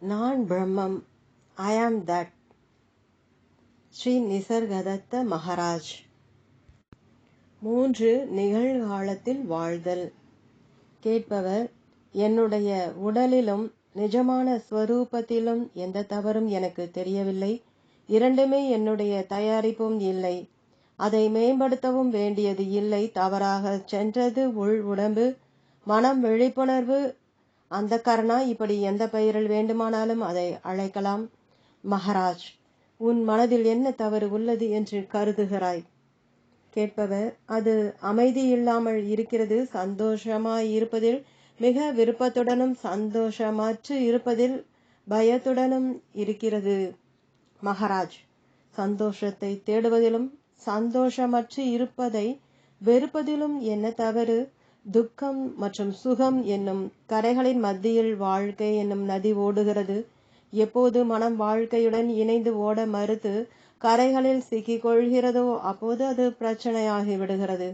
நான் பிரம்மம். ஐ ஆம் தட் ஸ்ரீ நிசர்கதத்த மகாராஜ். மூன்று நிகழ்காலத்தில் வாழ்தல். கேட்பவர் என்னுடைய உடலிலும் நிஜமான ஸ்வரூபத்திலும் எந்த தவறும் எனக்கு தெரியவில்லை. இரண்டுமே என்னுடைய தயாரிப்பும் இல்லை. அதை மேம்படுத்தவும் வேண்டியது இல்லை. தவறாக சென்றது உள் உடம்பு. மனம் விழிப்புணர்வு அந்த கரணா இப்படி எந்த பெயரில் வேண்டுமானாலும் அதை அழைக்கலாம். மகராஜ் உன் மனதில் என்ன தவறு உள்ளது என்று கருதுகிறாய்? கேட்பவர் அது அமைதி இல்லாமல் இருக்கிறது சந்தோஷமாய் இருப்பதில் மிக விருப்பத்துடனும் சந்தோஷமற்று இருப்பதில் பயத்துடனும் இருக்கிறது. மகராஜ் சந்தோஷத்தை தேடுவதிலும் சந்தோஷமற்று இருப்பதை வெறுப்பதிலும் என்ன தவறு? துக்கம் மற்றும் சுகம் என்னும் கரைகளின் மத்தியில் வாழ்க்கை என்னும் நதி ஓடுகிறது. எப்போது மனம் வாழ்க்கையுடன் இணைந்து ஓட மறுத்து கரைகளில் சிக்கிக் கொள்கிறதோ அப்போது அது பிரச்சனையாகி விடுகிறது.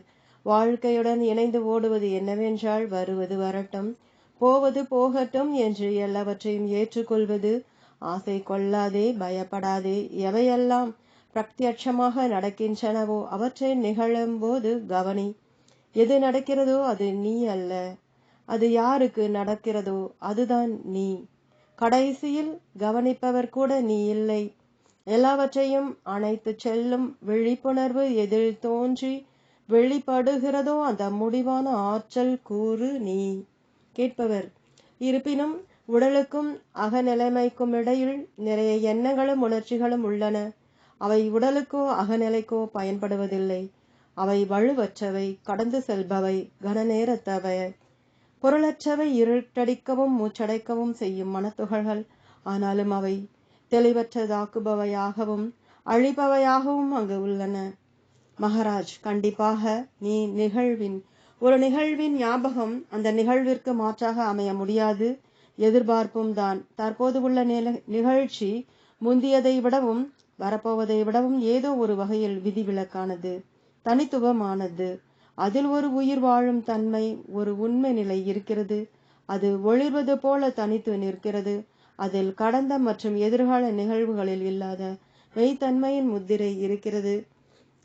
வாழ்க்கையுடன் இணைந்து ஓடுவது என்னவென்றால் வருவது வரட்டும் போவது போகட்டும் என்று எல்லாவற்றையும் ஏற்றுக்கொள்வது. ஆசை கொள்ளாதே பயப்படாதே எவையெல்லாம் பிரத்யட்சமாக நடக்கின்றனவோ அவற்றை நிகழும்போது கவனி. எது நடக்கிறதோ அது நீ அல்ல. அது யாருக்கு நடக்கிறதோ அதுதான் நீ. கடைசியில் கவனிப்பவர் கூட நீ இல்லை. எல்லாவற்றையும் அணைத்து செல்லும் விழிப்புணர்வு எதில் தோன்றி வெளிப்படுகிறதோ அந்த முடிவான ஆற்றல் கூறு நீ. கேட்பவர் இருப்பினும் உடலுக்கும் அகநிலைமைக்கும் இடையில் நிறைய எண்ணங்களும் உணர்ச்சிகளும் உள்ளன. அவை உடலுக்கோ அகநிலைக்கோ பயன்படுவதில்லை. அவை வலுவற்றவை கடந்து செல்பவை கனநேரத்தவை. பொருளற்றவை இருட்டடிக்கவும் மூச்சடைக்கவும் செய்யும் மனத்துகள்கள். ஆனாலும் அவை தெளிவற்றதாக்குபவையாகவும் அழிப்பவையாகவும் அங்கு உள்ளன. மகாராஜ் கண்டிப்பாக நீ நிகழ்வின் ஒரு நிகழ்வின் ஞாபகம் அந்த நிகழ்விற்கு மாற்றாக அமைய முடியாது. எதிர்பார்ப்பும் தான். தற்போது உள்ள நிகழ்ச்சி முந்தியதை விடவும் வரப்போவதை விடவும் ஏதோ ஒரு வகையில் விதிவிலக்கானது. தனித்துவமானது. அதில் ஒரு உயிர் வாழும் தன்மை ஒரு உண்மை நிலை இருக்கிறது. அது ஒளிர்வது போல தனித்து நிற்கிறது. அதில் கடந்த மற்றும் எதிர்கால நிகழ்வுகளில் இல்லாத மெய்த்தன்மையின் முத்திரை இருக்கிறது.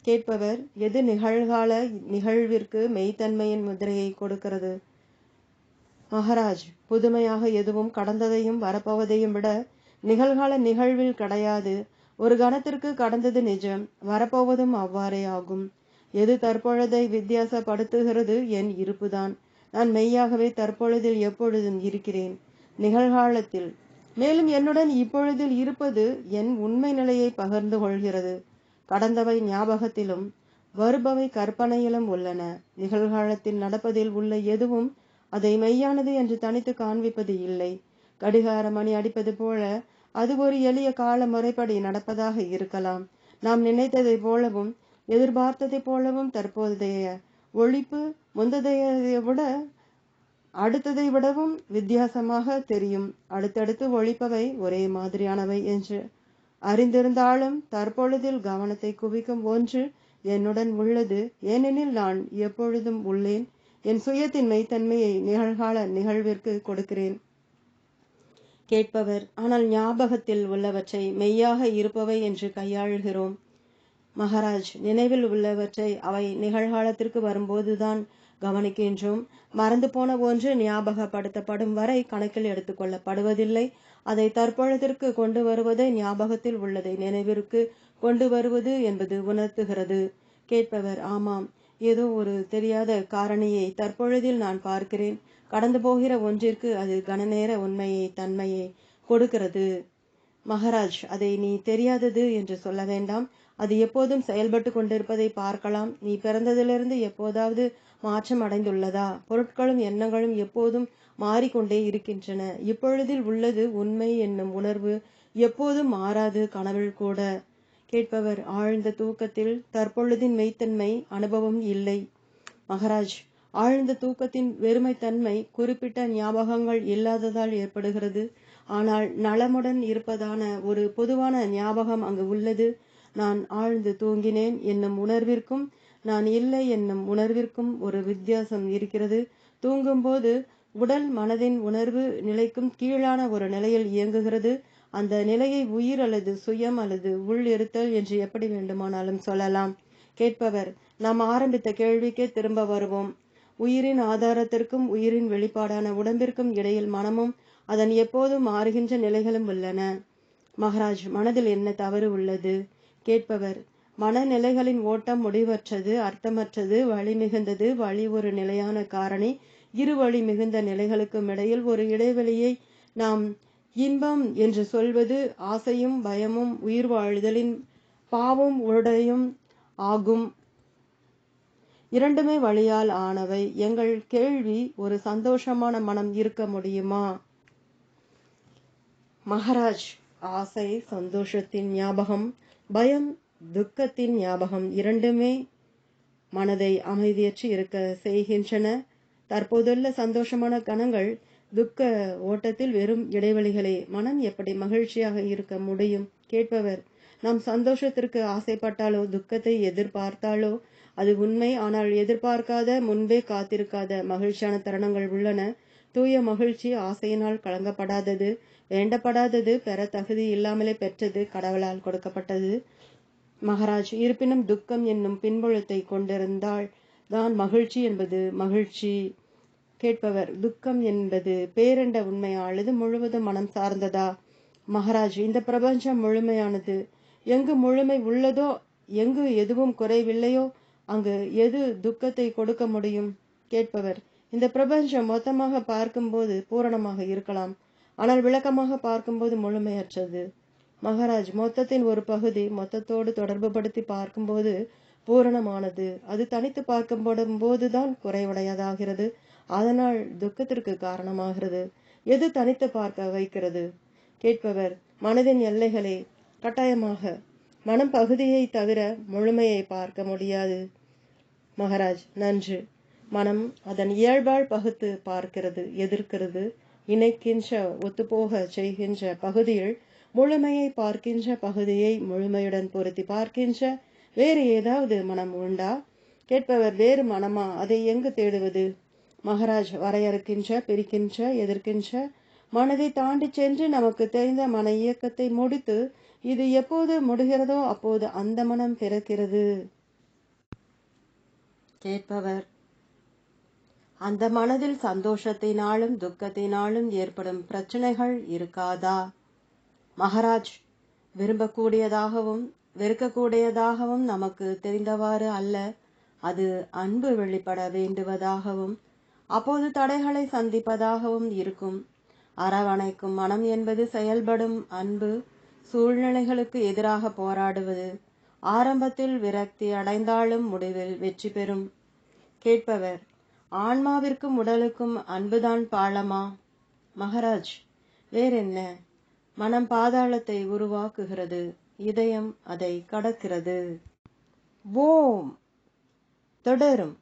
கேட்பவர் எது நிகழ்கால நிகழ்விற்கு மெய்த்தன்மையின் முதிரையை கொடுக்கிறது? மகாராஜ் புதுமையாக எதுவும் கடந்ததையும் வரப்போவதையும் விட நிகழ்கால நிகழ்வில் கிடையாது. ஒரு கணத்திற்கு கடந்தது நிஜம் வரப்போவதும் அவ்வாறே ஆகும். எது தற்பொழுதை வித்தியாசப்படுத்துகிறது? என் இருப்புதான். நான் மெய்யாகவே தற்பொழுதில் எப்பொழுதும் இருக்கிறேன். நிகழ்காலத்தில். மேலும் என்னுடன் இப்பொழுதில் இருப்பது என் உண்மை நிலையை பகிர்ந்து கொள்கிறது. கடந்தவை ஞாபகத்திலும் வருபவை கற்பனையிலும் உள்ளன. நிகழ்காலத்தில் நடப்பதில் உள்ள எதுவும் அதை மெய்யானது என்று தனித்து காண்பிப்பது இல்லை. கடிகார மணி அடிப்பது போல அது ஒரு எளிய கால முறைப்படி நடப்பதாக இருக்கலாம். நாம் நினைத்ததை போலவும் எதிர்பார்த்ததை போலவும் தற்போதைய ஒழிப்பு முந்ததையை விட அடுத்ததை விடவும் வித்தியாசமாக தெரியும். அடுத்தடுத்து ஒழிப்பவை ஒரே மாதிரியானவை என்று அறிந்திருந்தாலும் தற்பொழுதில் கவனத்தை குவிக்கும் ஒன்று என்னுடன் உள்ளது. ஏனெனில் நான் எப்பொழுதும் உள்ளேன். என் சுயத்தின் மெய்த்தன்மையை நிகழ்கால நிகழ்விற்கு கொடுக்கிறேன். கேட்பவர் ஆனால் ஞாபகத்தில் உள்ளவற்றை மெய்யாக இருப்பவை என்று கையாளுகிறோம். மகாராஜ் நினைவில் உள்ளவற்றை அவை நிகழ்காலத்திற்கு வரும்போதுதான் கவனிக்கின்றோம். மறந்து போன ஒன்று ஞாபகப்படுத்தப்படும் வரை கணக்கில் எடுத்துக்கொள்ளப்படுவதில்லை அதை தற்பொழுதிற்கு கொண்டு வருவதை ஞாபகத்தில் உள்ளதை நினைவிற்கு கொண்டு வருவது என்பது உணர்த்துகிறது. கேட்பவர் ஆமாம் ஏதோ ஒரு தெரியாத காரணியை தற்பொழுதில் நான் பார்க்கிறேன். கடந்து போகிற ஒன்றிற்கு அது கனநேர உண்மையை தன்மையை கொடுக்கிறது. மகாராஜ் அதை நீ தெரியாதது என்று சொல்ல வேண்டாம். அது எப்போதும் செயல்பட்டு கொண்டிருப்பதை பார்க்கலாம். நீ பிறந்ததிலிருந்து எப்போதாவது மாற்றம் அடைந்துள்ளதா? பொருட்களும் எண்ணங்களும் எப்போதும் மாறிக்கொண்டே இருக்கின்றன. இப்பொழுதில் உள்ளது உண்மை என்னும் உணர்வு எப்போதும் மாறாது கனவில் கூட. கேட்பவர் ஆழ்ந்த தூக்கத்தில் தற்பொழுதின் மெய்த்தன்மை அனுபவம் இல்லை. மகராஜ் ஆழ்ந்த தூக்கத்தின் வெறுமைத்தன்மை குறிப்பிட்ட ஞாபகங்கள் இல்லாததால் ஏற்படுகிறது. ஆனால் நலமுடன் இருப்பதான ஒரு பொதுவான ஞாபகம் அங்கு உள்ளது. நான் ஆழ்ந்து தூங்கினேன். என்னும் உணர்விற்கும் நான் இல்லை என்னும் உணர்விற்கும் ஒரு வித்தியாசம் இருக்கிறது. தூங்கும்போது உடல் மனதின் உணர்வு நிலைக்கும் கீழான ஒரு நிலையில் இயங்குகிறது. அந்த நிலையை உயிர் அல்லது சுயம் அல்லது உள் இருத்தல் என்று எப்படி வேண்டுமானாலும் சொல்லலாம். கேட்பவர் நாம் ஆரம்பித்த கேள்விக்கே திரும்ப வருவோம். உயிரின் ஆதாரத்திற்கும் உயிரின் வெளிப்பாடான உடம்பிற்கும் இடையில் மனமும் அதன் எப்போதும் மாறுகின்ற நிலைகளும் உள்ளன. மகராஜ் மனதில் என்ன தவறு உள்ளது? கேட்பவர். மனநிலைகளின் ஓட்டம் முடிவற்றது அர்த்தமற்றது வழி மிகுந்தது வழி ஒரு நிலையான காரணி. இரு வழி மிகுந்த நிலைகளுக்கும் இடையில் ஒரு இடைவெளியை நாம் இன்பம் என்று சொல்வது ஆசையும் பயமும் உயிர் வாழ்தலின் பாவும் உடையும் ஆகும். இரண்டுமே வழியால் ஆனவை. எங்கள் கேள்வி ஒரு சந்தோஷமான மனம் இருக்க முடியுமா? மகாராஜ் ஆசை சந்தோஷத்தின் ஞாபகம். பயம் துக்கத்தின் ஞாபகம் இரண்டுமே மனதை அமைதியற்று இருக்க செய்கின்றன. தற்போதுள்ள சந்தோஷமான கணங்கள் துக்க ஓட்டத்தில் வெறும் இடைவெளிகளே மனம் எப்படி மகிழ்ச்சியாக இருக்க முடியும்? கேட்பவர் நாம் சந்தோஷத்திற்கு ஆசைப்பட்டாலோ துக்கத்தை எதிர்பார்த்தாலோ அது உண்மை. ஆனால் எதிர்பார்க்காத முன்பே காத்திருக்காத மகிழ்ச்சியான தருணங்கள் உள்ளன. தூய மகிழ்ச்சி ஆசையினால் கலங்கப்படாதது வேண்டப்படாதது பெற தகுதி இல்லாமலே பெற்றது கடவுளால் கொடுக்கப்பட்டது. மகாராஜ் இருப்பினும் துக்கம் என்னும் பின்புலத்தை கொண்டிருந்தால் தான் மகிழ்ச்சி என்பது மகிழ்ச்சி. கேட்பவர் துக்கம் என்பது பேரண்ட உண்மையா அல்லது முழுவதும் மனம் சார்ந்ததா? மகாராஜ் இந்த பிரபஞ்சம் முழுமையானது எங்கு முழுமை உள்ளதோ எங்கு எதுவும் குறைவில்லையோ அங்கு எது துக்கத்தை கொடுக்க முடியும்? கேட்பவர் இந்த பிரபஞ்சம் மொத்தமாக பார்க்கும்போது பூரணமாக இருக்கலாம். ஆனால் விளக்கமாக பார்க்கும்போது முழுமையற்றது. மகாராஜ் மொத்தத்தின் ஒரு பகுதி மொத்தத்தோடு தொடர்பு படுத்தி பார்க்கும்போது பூரணமானது. அது தனித்து பார்க்கப்படும் போதுதான் குறைவுடையதாகிறது. அதனால் துக்கத்திற்கு காரணமாகிறது. எது தனித்து பார்க்க வைக்கிறது? கேட்பவர் மனதின் எல்லைகளே கட்டாயமாக மனம் பகுதியை தவிர முழுமையை பார்க்க முடியாது. மகாராஜ் நன்று. மனம் அதன் இயல்பால் பகுத்து பார்க்கிறது எதிர்க்கிறது இணைக்கின்ற ஒத்துப்போக செய்கின்ற பகுதியில் முழுமையை பார்க்கின்ற பகுதியை முழுமையுடன் பொருத்தி பார்க்கின்ற வேறு ஏதாவது மனம் உண்டா? கேட்பவர் வேறு மனமா? அதை எங்கு தேடுவது? மகாராஜ் வரையறுக்கின்ற பிரிக்கின்ற எதிர்க்கின்ற மனதை தாண்டி சென்று நமக்கு தெரிந்த மன இயக்கத்தை முடித்து இது எப்போது முடிகிறதோ அப்போது அந்த மனம் பிறக்கிறது. கேட்பவர் அந்த மனதில் சந்தோஷத்தினாலும் துக்கத்தினாலும் ஏற்படும் பிரச்சனைகள் இருக்காதா? மகாராஜ் விரும்பக்கூடியதாகவும் வெறுக்கக்கூடியதாகவும் நமக்கு தெரிந்தவாறு அல்ல. அது அன்பு வெளிப்பட வேண்டுவதாகவும் அப்போது தடைகளை சந்திப்பதாகவும் இருக்கும். அரவணைக்கும் மனம் என்பது செயல்படும் அன்பு சூழ்நிலைகளுக்கு எதிராக போராடுவது ஆரம்பத்தில் விரக்தி அடைந்தாலும் முடிவில் வெற்றி பெறும். கேட்பவர் ஆன்மாவிற்கும் உடலுக்கும் அன்புதான் பாலமா? மகராஜ் வேறென்ன? மனம் பாதாளத்தை உருவாக்குகிறது. இதயம் அதை கடக்கிறது. ஓம். தொடரும்.